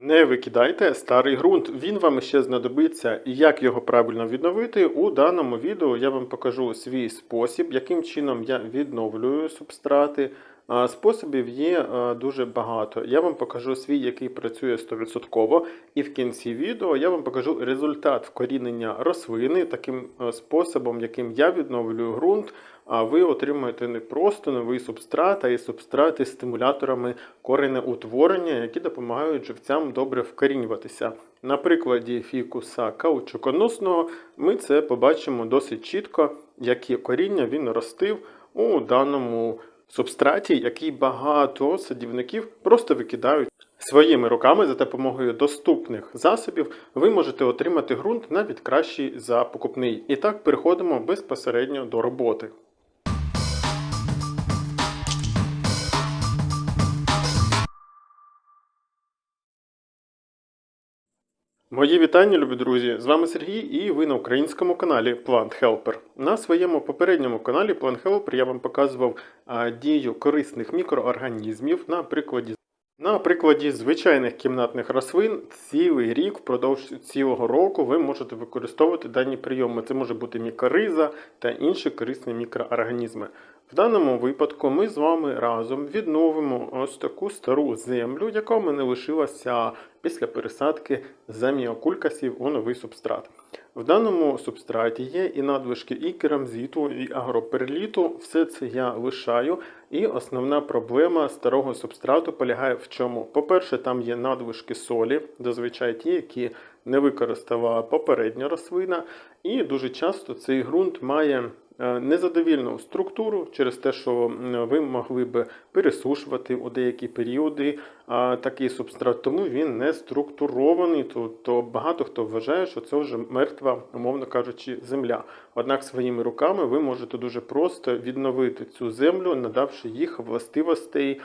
Не викидайте старий ґрунт, він вам ще знадобиться. І як його правильно відновити, у даному відео я вам покажу свій спосіб, яким чином я відновлюю субстрати. Способів є дуже багато. Я вам покажу свій, який працює 100%, і в кінці відео я вам покажу результат вкорінення рослини таким способом, яким я відновлюю ґрунт. А ви отримаєте не просто новий субстрат, а й субстрати з стимуляторами коренеутворення, які допомагають живцям добре вкорінюватися. На прикладі фікуса каучуконосного ми це побачимо досить чітко, які коріння він ростив у даному субстраті, який багато садівників просто викидають. Своїми руками за допомогою доступних засобів ви можете отримати ґрунт навіть кращий за покупний. І так переходимо безпосередньо до роботи. Мої вітання, любі друзі! З вами Сергій і ви на українському каналі Plant Helper. На своєму попередньому каналі Plant Helper я вам показував дію корисних мікроорганізмів на прикладі. На прикладі звичайних кімнатних рослин цілий рік, впродовж цілого року, ви можете використовувати дані прийоми. Це може бути мікориза та інші корисні мікроорганізми. В даному випадку ми з вами разом відновимо ось таку стару землю, яка в мене лишилася після пересадки заміокулькасів у новий субстрат. В даному субстраті є і надлишки і керамзиту, і агроперліту. Все це я лишаю. І основна проблема старого субстрату полягає в чому? По-перше, там є надлишки солі, зазвичай ті, які не використала попередня рослина. І дуже часто цей ґрунт має незадовільну структуру через те, що ви могли би пересушувати у деякі періоди такий субстрат, тому він не структурований. То, то багато хто вважає, що це вже мертва, умовно кажучи, земля. Однак своїми руками ви можете дуже просто відновити цю землю, надавши їх властивостей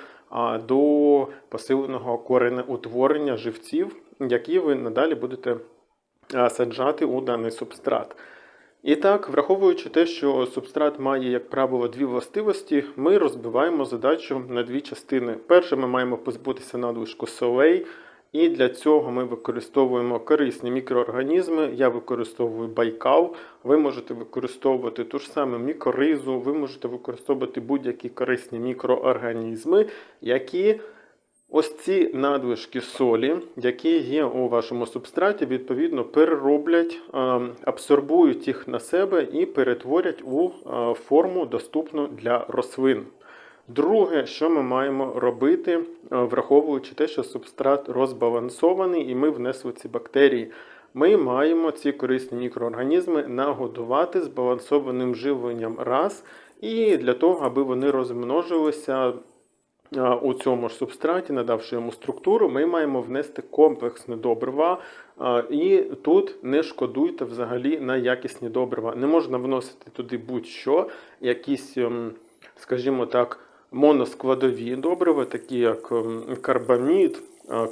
до посиленого коренеутворення живців, які ви надалі будете саджати у даний субстрат. І так, враховуючи те, що субстрат має, як правило, дві властивості, ми розбиваємо задачу на дві частини. Перше, ми маємо позбутися надлишку солей, і для цього ми використовуємо корисні мікроорганізми. Я використовую байкал, ви можете використовувати ту ж саму мікоризу, ви можете використовувати будь-які корисні мікроорганізми, які Ось ці надлишки солі, які є у вашому субстраті, відповідно перероблять, е, абсорбують їх на себе і перетворять у е, форму доступну для рослин. Друге, що ми маємо робити, е, враховуючи те, що субстрат розбалансований, і ми внесли ці бактерії. Ми маємо ці корисні мікроорганізми нагодувати збалансованим живленням раз, і для того, аби вони розмножилися у цьому ж субстраті, надавши йому структуру, ми маємо внести комплексне добрива. І тут не шкодуйте взагалі на якісні добрива. Не можна вносити туди будь-що, якісь, ем, скажімо так, моноскладові добрива, такі як ем, карбамід,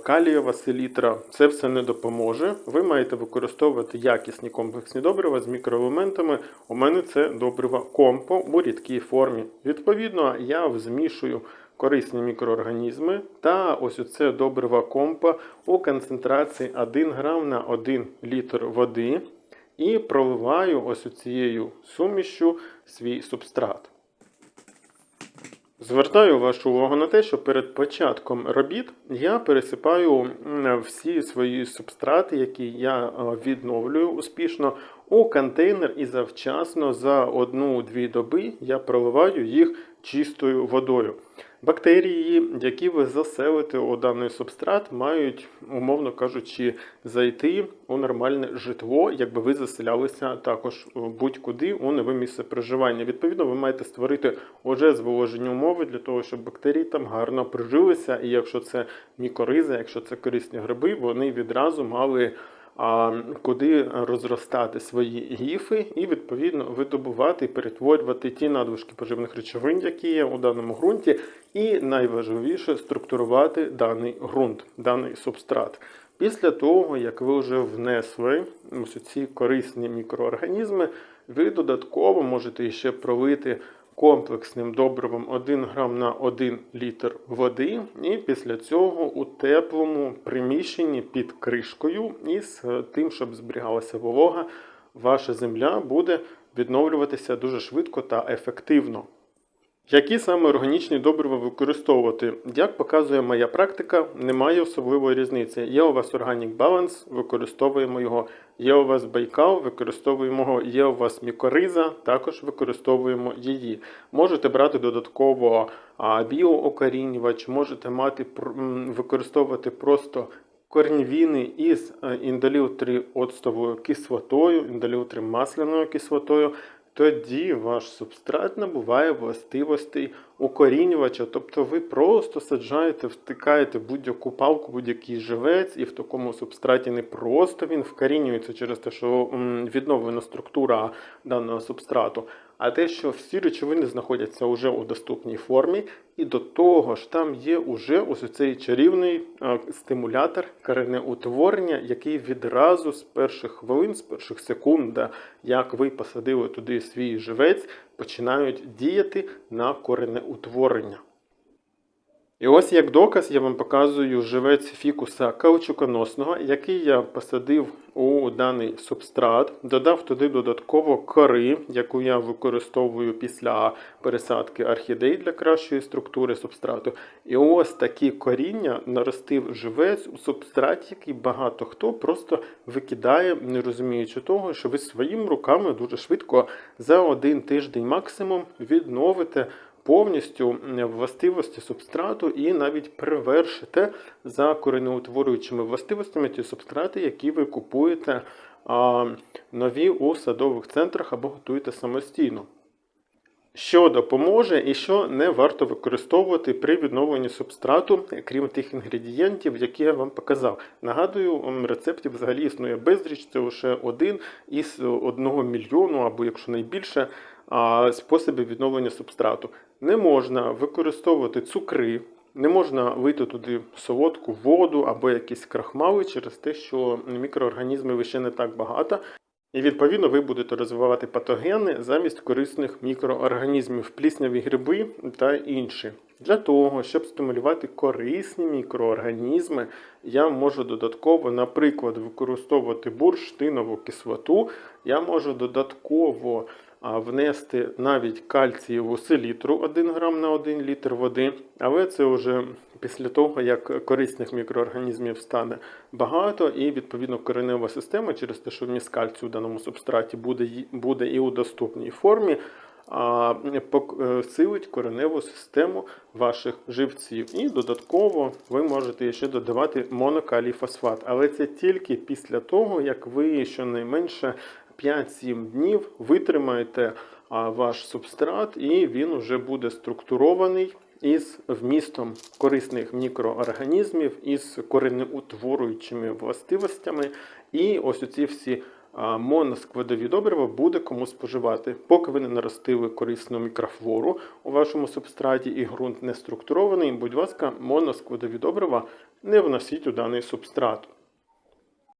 калієва селітра. Це все не допоможе. Ви маєте використовувати якісні комплексні добрива з мікроелементами. У мене це добрива компо у рідкій формі. Відповідно, я змішую корисні мікроорганізми та ось оце добрива компа у концентрації 1 грам на 1 літр води і проливаю ось цією сумішю свій субстрат. Звертаю вашу увагу на те, що перед початком робіт я пересипаю всі свої субстрати, які я е, відновлюю успішно, у контейнер і завчасно за одну-дві доби я проливаю їх чистою водою. Бактерії, які ви заселите у даний субстрат, мають, умовно кажучи, зайти у нормальне житло, якби ви заселялися також будь-куди у нове місце проживання. Відповідно, ви маєте створити уже зволожені умови для того, щоб бактерії там гарно прижилися. І якщо це мікориза, якщо це корисні гриби, вони відразу мали куди розростати свої гіфи і відповідно видобувати і перетворювати ті надлишки поживних речовин, які є у даному ґрунті, і найважливіше структурувати даний ґрунт, даний субстрат. Після того, як ви вже внесли ось ці корисні мікроорганізми, ви додатково можете ще пролити комплексним добривом 1 грам на 1 літр води, і після цього у теплому приміщенні під кришкою і з тим, щоб зберігалася волога, ваша земля буде відновлюватися дуже швидко та ефективно. Які саме органічні добрива використовувати? Як показує моя практика, немає особливої різниці. Є у вас Organic Balance, використовуємо його. Є у вас Байкал, використовуємо його. Є у вас мікориза, також використовуємо її. Можете брати додатково біоокорінювач, можете мати використовувати просто корнівіни із е, оцтовою кислотою, індоліутри масляною кислотою. Тоді ваш субстрат набуває властивостей укорінювача, тобто ви просто саджаєте, втикаєте будь-яку палку, будь-який живець, і в такому субстраті не просто він вкорінюється через те, що відновлена структура даного субстрату, а те, що всі речовини знаходяться вже у доступній формі, і до того ж там є уже ось цей чарівний стимулятор коренеутворення, який відразу з перших хвилин, з перших секунд, як ви посадили туди свій живець, починають діяти на коренеутворення. І ось як доказ я вам показую живець фікуса каучуконосного, який я посадив у даний субстрат, додав туди додатково кори, яку я використовую після пересадки орхідей для кращої структури субстрату. І ось такі коріння наростив живець у субстраті, який багато хто просто викидає, не розуміючи того, що ви своїми руками дуже швидко за один тиждень максимум відновите повністю властивості субстрату і навіть привершите за коренеутворюючими властивостями ті субстрати, які ви купуєте нові у садових центрах або готуєте самостійно. Що допоможе і що не варто використовувати при відновленні субстрату, крім тих інгредієнтів, які я вам показав. Нагадую, рецептів взагалі існує безліч, це лише один із одного мільйону, або якщо найбільше, способів відновлення субстрату. Не можна використовувати цукри, не можна лити туди солодку воду або якісь крахмали через те, що мікроорганізмів ще не так багато. І відповідно ви будете розвивати патогени замість корисних мікроорганізмів, плісняві гриби та інші. Для того, щоб стимулювати корисні мікроорганізми, я можу додатково, наприклад, використовувати бурштинову кислоту, я можу додатково внести навіть кальцієву селітру 1 грам на 1 літр води, але це вже після того, як корисних мікроорганізмів стане багато, і відповідно коренева система через те, що вміст кальцію в даному субстраті буде, буде і у доступній формі. Посилить кореневу систему ваших живців. І додатково ви можете ще додавати монокалій фосфат. Але це тільки після того, як ви щонайменше 5-7 днів витримаєте ваш субстрат, і він вже буде структурований із вмістом корисних мікроорганізмів, із коренеутворюючими властивостями. І ось оці всі моноскладові добрива буде кому споживати. Поки ви не наростили корисну мікрофлору у вашому субстраті і ґрунт не структурований, будь ласка, моноскладові добрива не вносіть у даний субстрат.